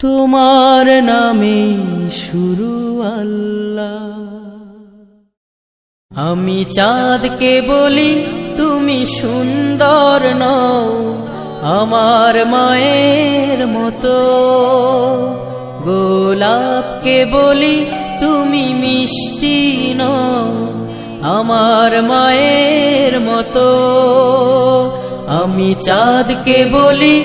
তোমার নামে শুরু আল্লাহ। আমি চাঁদকে বলি, তুমি সুন্দর নও, আমার মায়ের মতো। গোলাপকে বলি, তুমি মিষ্টি নও, আমার মায়ের মতো। আমি চাঁদকে বলি